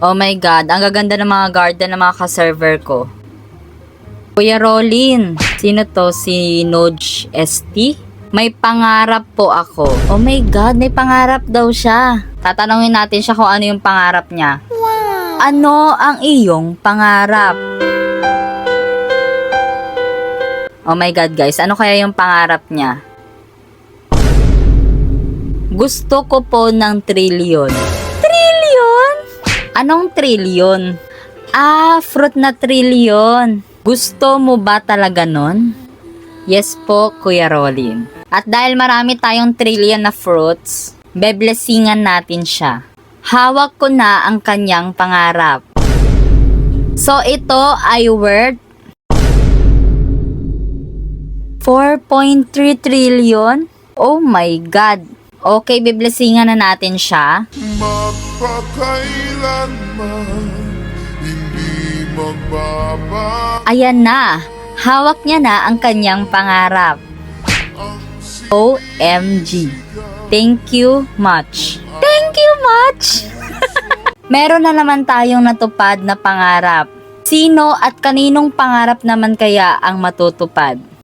Oh my God, ang gaganda ng mga garden ng mga ka-server ko. Kuya Rolin, sino to? Si Noj ST? May pangarap po ako. Oh my God, may pangarap daw siya. Tatanungin natin siya kung ano yung pangarap niya. Ano ang iyong pangarap? Oh my God, guys. Ano kaya yung pangarap niya? Gusto ko po ng. Trillion? Anong trillion? Ah, fruit na trillion. Gusto mo ba talaga nun? Yes po, Kuya Rolin. At dahil marami tayong trillion na fruits, beblesingan natin siya. Hawak ko na ang kanyang pangarap. So ito ay worth 4.3 trillion? Oh my God. Okay, biblesingan na natin siya. Magpakailanman Hindi magbabago Ayan na. Hawak niya na ang kanyang pangarap. OMG. Thank you much. Thank you much. Meron na naman tayong natupad na pangarap. Sino at kaninong pangarap naman kaya ang matutupad?